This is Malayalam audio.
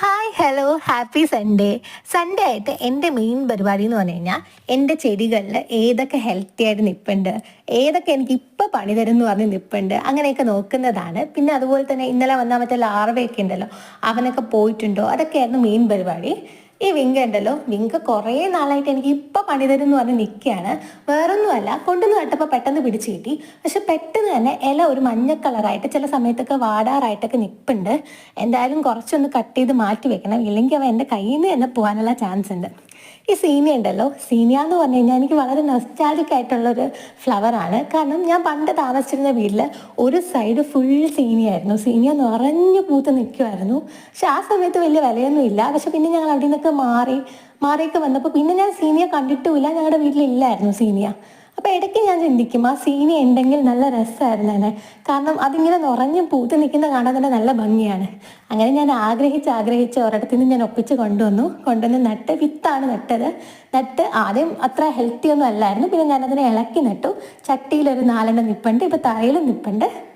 Hi hello happy Sunday Sunday ആയിട്ട് എന്റെ മെയിൻ പരിപാടി എന്ന് പറഞ്ഞു കഴിഞ്ഞാൽ എന്റെ ചെടികളിൽ ഏതൊക്കെ ഹെൽത്തി ആയിട്ട് നിൽപ്പുണ്ട് ഏതൊക്കെ എനിക്ക് ഇപ്പം പണി തരും എന്ന് പറഞ്ഞ് നിൽപ്പുണ്ട് അങ്ങനെയൊക്കെ നോക്കുന്നതാണ്. പിന്നെ അതുപോലെ തന്നെ ഇന്നലെ വന്നാൽ മറ്റേ ലാർവയൊക്കെ ഉണ്ടല്ലോ അവനൊക്കെ പോയിട്ടുണ്ടോ? അതൊക്കെയായിരുന്നു മെയിൻ പരിപാടി. ഈ വിങ്ക ഉണ്ടല്ലോ. വിങ്ക കുറേ നാളായിട്ട് എനിക്ക് ഇപ്പം പണി തരും എന്ന് പറഞ്ഞ് നിൽക്കുകയാണ് വേറൊന്നുമല്ല കൊണ്ടുവന്ന് നട്ടപ്പോൾ പെട്ടെന്ന് പിടിച്ച് കിട്ടി. പക്ഷെ പെട്ടെന്ന് തന്നെ ഇല ഒരു മഞ്ഞ കളറായിട്ട് ചില സമയത്തൊക്കെ വാടാറായിട്ടൊക്കെ നിൽപ്പുണ്ട് എന്തായാലും കുറച്ചൊന്ന് കട്ട് ചെയ്ത് മാറ്റി വെക്കണം. ഇല്ലെങ്കിൽ അവ എന്റെ കയ്യിൽ നിന്ന് തന്നെ പോകാനുള്ള ചാൻസ് ഉണ്ട്. ഈ സീനിയ ഉണ്ടല്ലോ. സീനിയ എന്ന് പറഞ്ഞു കഴിഞ്ഞാൽ എനിക്ക് വളരെ നൊസ്റ്റാലിക് ആയിട്ടുള്ളൊരു ഫ്ലവറാണ് കാരണം ഞാൻ പണ്ട് താമസിച്ചിരുന്ന വീട്ടിൽ ഒരു സൈഡ് ഫുൾ സീനിയ ആയിരുന്നു. സീനിയ നിറഞ്ഞു പൂത്ത് നിൽക്കുമായിരുന്നു പക്ഷെ ആ സമയത്ത് വലിയ വിലയൊന്നും ഇല്ല. പക്ഷെ പിന്നെ ഞങ്ങൾ അവിടെ നിന്നൊക്കെ മാറി മാറിയൊക്കെ വന്നപ്പോൾ പിന്നെ ഞാൻ സീനിയ കണ്ടിട്ടുമില്ല. ഞങ്ങളുടെ വീട്ടിലില്ലായിരുന്നു സീനിയ. അപ്പോൾ ഇടയ്ക്ക് ഞാൻ ചിന്തിക്കും ആ സീനി ഉണ്ടെങ്കിൽ നല്ല രസമായിരുന്നു തന്നെ കാരണം അതിങ്ങനെ നിറഞ്ഞു പൂത്ത് നിൽക്കുന്ന കാണാൻ തന്നെ നല്ല ഭംഗിയാണ്. അങ്ങനെ ഞാൻ ആഗ്രഹിച്ച് ആഗ്രഹിച്ച് ഒരിടത്തു നിന്ന് ഞാൻ ഒപ്പിച്ച് കൊണ്ടുവന്നു. കൊണ്ടുവന്ന് നട്ട് വിത്താണ് നട്ടത്. നട്ട് ആദ്യം അത്ര ഹെൽത്തി ഒന്നും അല്ലായിരുന്നു. പിന്നെ ഞാനതിനെ ഇളക്കി നട്ടു. ചട്ടിയിൽ ഒരു നാലെണ്ണം നിപ്പുണ്ട് ഇപ്പോൾ തറയിലും നിപ്പുണ്ട്.